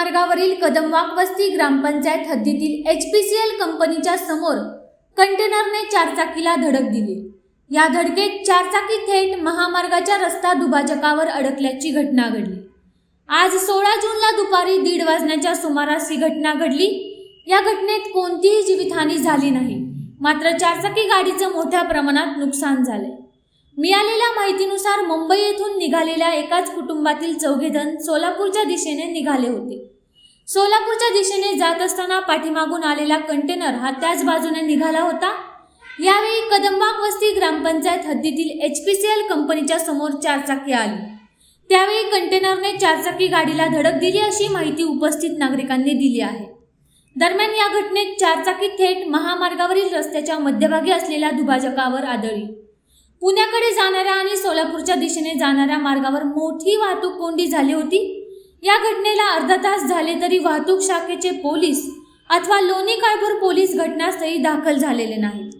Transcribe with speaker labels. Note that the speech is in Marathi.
Speaker 1: महामार्गावरील कदमवाक वस्ती ग्रामपंचायत हद्दीतील एच पी सी एल कंपनीच्या समोर कंटेनरने चारचाकीला धडक दिली. या धडकेत चारचाकी थेट महामार्गाच्या रस्ता दुभाजकावर अडकल्याची घटना घडली. आज सोळा जूनला दुपारी दीड वाजण्याच्या सुमारास ही घटना घडली. या घटनेत कोणतीही जीवितहानी झाली नाही. मात्र चारचाकी गाडीचं मोठ्या प्रमाणात नुकसान झाले मिळालेल्या माहितीनुसार मुंबई येथून निघालेल्या एकाच कुटुंबातील चौघेजण सोलापूरच्या दिशेने निघाले होते. सोलापूरच्या दिशेने जात असताना पाठीमागून आलेला कंटेनर हा त्याच बाजूने निघाला होता. यावेळी कदमबाग वस्ती ग्रामपंचायत हद्दीतील एच पी सी एल कंपनीच्या समोर चारचाकी आली. त्यावेळी कंटेनरने चारचाकी गाडीला धडक दिली अशी माहिती उपस्थित नागरिकांनी दिली आहे. दरम्यान या घटनेत चारचाकी थेट महामार्गावरील रस्त्याच्या मध्यभागी असलेल्या दुभाजकावर आदळली पुण्याकडे जाणाऱ्या आणि सोलापूरच्या दिशेने जाणाऱ्या मार्गावर मोठी वाहतूक कोंडी झाली होती. या घटनेला अर्धा तास झाले तरी वाहतूक शाखेचे पोलीस अथवा लोणी काळभोर पोलीस घटनास्थळी दाखल झालेले नाहीत.